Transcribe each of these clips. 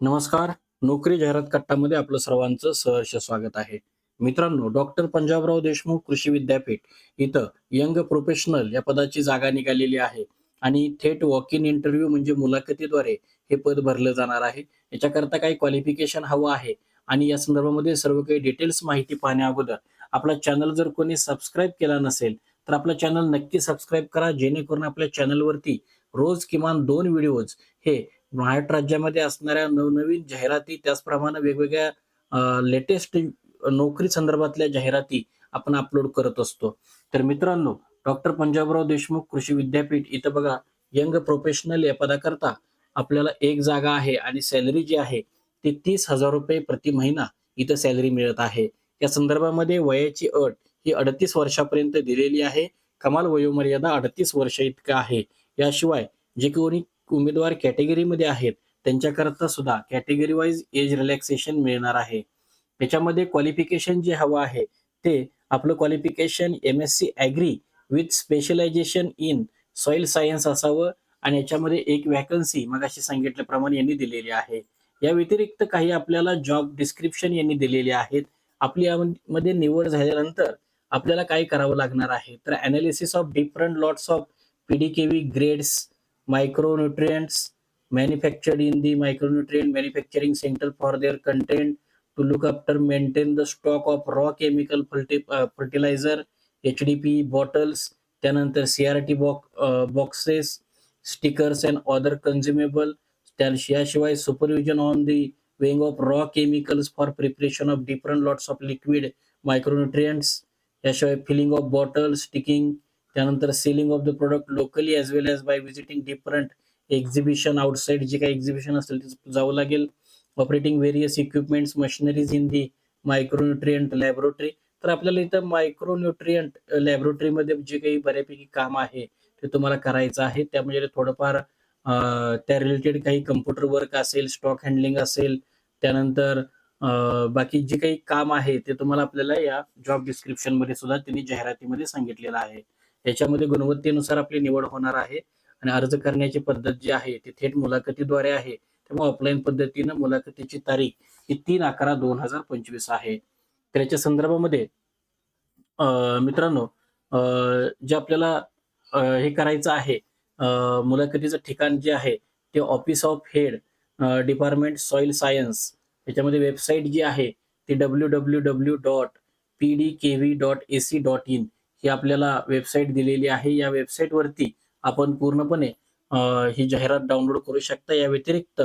नमस्कार. नोकरी जाहिरात कट्टामध्ये आपलं सर्वांचं सहर्ष स्वागत आहे. मित्रांनो डॉक्टर पंजाबराव देशमुख कृषी विद्यापीठ इथं यंग प्रोफेशनल या पदाची जागा निघालेली आहे आणि थेट वॉक इन इंटरव्ह्यू म्हणजे मुलाखतीद्वारे हे पद भरलं जाणार आहे. याच्याकरता काही क्वालिफिकेशन हवं आहे आणि या संदर्भामध्ये सर्व काही डिटेल्स माहिती पाहण्या अगोदर आपला चॅनल जर कोणी सबस्क्राईब केला नसेल तर आपला चॅनल नक्की सबस्क्राईब करा जेणेकरून आपल्या चॅनलवरती रोज किमान दोन व्हिडिओज हे महाराष्ट्र राज्यामध्ये असणाऱ्या नवनवीन जाहिराती त्याचप्रमाणे वेगवेगळ्या लेटेस्ट नोकरी संदर्भातल्या जाहिराती आपण अपलोड करत असतो. तर मित्रांनो डॉक्टर पंजाबराव देशमुख कृषी विद्यापीठ इथं बघा यंग प्रोफेशनल या पदाकरता आपल्याला एक जागा आहे आणि सॅलरी जी आहे ती तीस हजार रुपये प्रति महिना इथं सॅलरी मिळत आहे. या संदर्भामध्ये वयाची अट ही अडतीस वर्षापर्यंत दिलेली आहे. कमाल वयोमर्यादा अडतीस वर्ष इतकं आहे. याशिवाय जे कोणी उमेदवार कॅटेगरीमध्ये आहेत त्यांच्याकरता सुद्धा कॅटेगरी वाईज एज रिलॅक्सेशन मिळणार आहे. त्याच्यामध्ये क्वालिफिकेशन जे हवं आहे ते आपलं qualification M S C agri with specialization in soil science असावं आणि याच्यामध्ये एक वॅकन्सी मग अशी सांगितल्याप्रमाणे यांनी दिलेली आहे. या व्यतिरिक्त काही आपल्याला जॉब डिस्क्रिप्शन यांनी दिलेले आहेत. आपली यामध्ये निवड झाल्यानंतर आपल्याला काय करावं लागणार आहे? तर analysis of different lots of PDKV grades micronutrients manufactured in the micronutrient manufacturing center for their content to look after maintain the stock of raw chemical ferti- uh, fertilizer hdp bottles त्यानंतर CRT boxes stickers and other consumable त्या याशिवाय supervision on the weighing of raw chemicals for preparation of different lots of liquid micronutrients याशिवाय feeling of bottle sticking त्यानंतर selling of the product locally as well as by visiting different exhibition outside जे काही exhibition असेल तिथं जावं लागेल. Operating various equipments machineries in the micronutrient laboratory तर आपल्याला इथं मायक्रोन्युट्रियंट लॅबोरेटरीमध्ये जे काही बऱ्यापैकी काम आहे ते तुम्हाला करायचं आहे. त्यामध्ये थोडंफार त्या रिलेटेड काही कम्प्युटर वर्क असेल स्टॉक हँडलिंग असेल. त्यानंतर बाकी जे काही काम आहे ते तुम्हाला आपल्याला या जॉब डिस्क्रिप्शनमध्ये सुद्धा त्यांनी जाहिरातीमध्ये सांगितलेलं आहे. याच्यामध्ये गुणवत्तेनुसार आपली निवड होणार आहे. आणि अर्ज करण्याची पद्धत जी आहे ती थेट मुलाखतीद्वारे आहे. त्यामुळे ऑफलाईन पद्धतीनं मुलाखतीची तारीख ही तीन अकरा दोन हजार पंचवीस आहे. तर याच्या संदर्भामध्ये मित्रांनो जे आपल्याला हे करायचं आहे मुलाखतीचं ठिकाण जे आहे ते office of head department soil science याच्यामध्ये वेबसाईट जी आहे ती W W W dot P D K V dot A C dot in ही आपल्याला वेबसाईट दिलेली आहे. या वेबसाईटवरती आपण पूर्णपणे ही जाहिरात डाउनलोड करू शकता. या व्यतिरिक्त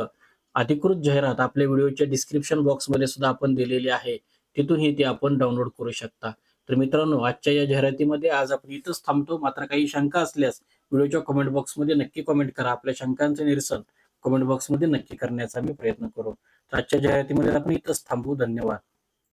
अधिकृत जाहिरात आपल्या व्हिडिओच्या डिस्क्रिप्शन बॉक्समध्ये सुद्धा आपण दिलेली आहे. तिथूनही ती आपण डाउनलोड करू शकता. तर मित्रांनो आजच्या या जाहिरातीमध्ये आज आपण इथंच थांबतो. मात्र काही शंका असल्यास व्हिडिओच्या कमेंट बॉक्समध्ये नक्की कमेंट करा. आपल्या शंकांचं निरसन कमेंट बॉक्समध्ये नक्की करण्याचा मी प्रयत्न करू. तर आजच्या जाहिरातीमध्ये आपण इथंच थांबू. धन्यवाद.